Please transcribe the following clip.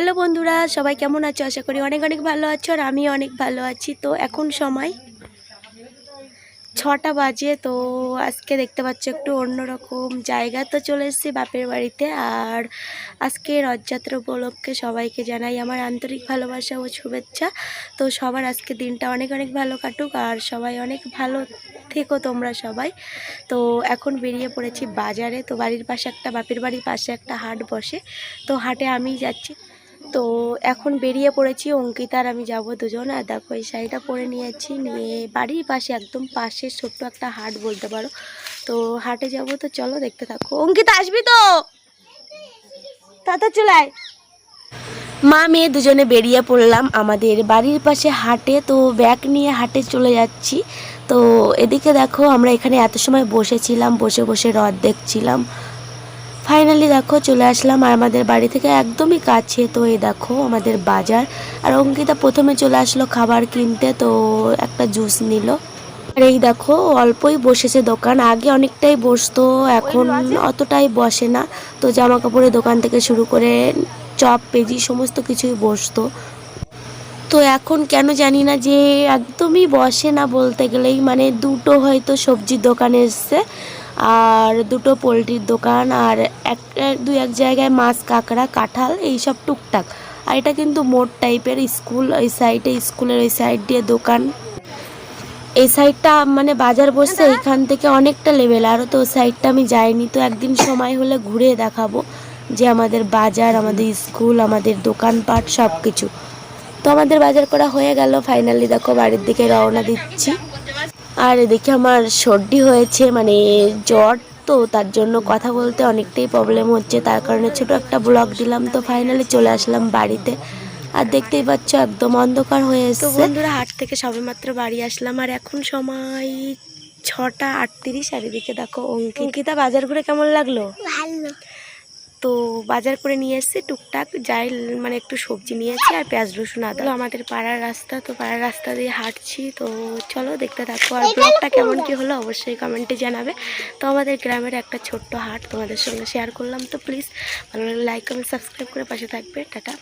Hello বন্ধুরা, সবাই কেমন আছো? আশা করি অনেক অনেক ভালো আছো আর আমি অনেক ভালো আছি। তো এখন সময় ছটা বাজে, তো আজকে দেখতে পাচ্ছ একটু অন্যরকম জায়গা। তো চলে এসেছি বাপের বাড়িতে আর আজকে রথযাত্রা উপলক্ষে সবাইকে জানাই আমার আন্তরিক ভালোবাসা ও শুভেচ্ছা। তো সবার আজকে দিনটা অনেক অনেক ভালো কাটুক আর সবাই অনেক ভালো থেকো তোমরা সবাই। তো এখন বেরিয়ে পড়েছি বাজারে, তো বাড়ির পাশে একটা, বাপের বাড়ির পাশে একটা হাট বসে। তো হাটে আমি যাচ্ছি। তো এখন বেরিয়ে পড়েছি, অঙ্কিতা আর আমি যাব দুজন। আর দেখো এই শাড়িটা পরে নিয়েছি নিয়ে বাড়ির পাশে, একদম পাশে ছোট্ট একটা হাট বলতে পারো। তো হাটে যাব, তো চলো দেখতে থাকো। অঙ্কিতা, আসবি তো? তাতা চলায় মা মেয়ে দুজনে বেরিয়ে পড়লাম আমাদের বাড়ির পাশে হাটে, তো ব্যাগ নিয়ে হাটে চলে যাচ্ছি। তো এদিকে দেখো আমরা এখানে এত সময় বসেছিলাম, বসে বসে রথ দেখছিলাম। ফাইনালি দেখো, চলে আসলাম আর আমাদের বাড়ি থেকে একদমই কাছে। তো এই দেখো, আমাদের বাজার। আর অঙ্কিতা প্রথমে চলে আসলো খাবার কিনতে, তো একটা জুস নিল। আর এই দেখো, অল্পই বসেছে দোকান। আগে অনেকটাই বসতো, এখন অতটাই বসে না। তো জামা কাপড়ের দোকান থেকে শুরু করে চপ, পেজি, সমস্ত কিছুই বসতো। তো এখন কেন জানি না যে, একদমই বসে না বলতে গেলেই মানে দুটো হয়তো সবজির দোকান এসছে। আর দুটো পোলট্রির দোকান আর এক দুই এক জায়গায় মাছ কাঁকড়া কাঁঠাল এইসব টুকটাক। আর এটা কিন্তু মোট টাইপের স্কুল ওই সাইডে স্কুলের ওই সাইড দিয়ে দোকান। এই সাইডটা মানে বাজার বসছে এখান থেকে অনেকটা লেভেল আরও তো ওই সাইডটা আমি যাইনি তো একদিন সময় হলে ঘুরে দেখাবো যে আমাদের বাজার আমাদের স্কুল আমাদের দোকানপাট সব কিছু তো আমাদের বাজার করা হয়ে গেল। ফাইনালি দেখো বাড়ির দিকে রওনা দিচ্ছি। আর এদিকে আমার সর্দি হয়েছে মানে জ্বর তো তার জন্য কথা বলতে অনেকটাই প্রবলেম হচ্ছে। তার কারণে ছোট একটা ব্লগ দিলাম তো ফাইনালি চলে আসলাম বাড়িতে। আর দেখতেই পাচ্ছ একদম অন্ধকার হয়ে এসেছে। বন্ধুরা হাট থেকে সবেমাত্র বাড়ি আসলাম আর এখন সময় ছটা আটত্রিশ আর এদিকে দেখো অঙ্কিতা বাজার ঘুরে কেমন লাগল? ভালো তো বাজার করে নিয়ে এসছে টুকটাক যাই মানে একটু সবজি নিয়ে নিয়েছি আর পেঁয়াজ রসুন আদা। আমাদের পাড়ার রাস্তা তো পাড়ার রাস্তা দিয়ে হাঁটছি তো চলো দেখতে থাকো। আর ব্লগটা কেমন কি হলো অবশ্যই কমেন্টে জানাবে। তো আমাদের গ্রামের একটা ছোট্ট হাট তোমাদের সঙ্গে শেয়ার করলাম তো প্লিজ ভালো লাগলে লাইক কমেন্ট সাবস্ক্রাইব করে পাশে থাকবে। টাটা।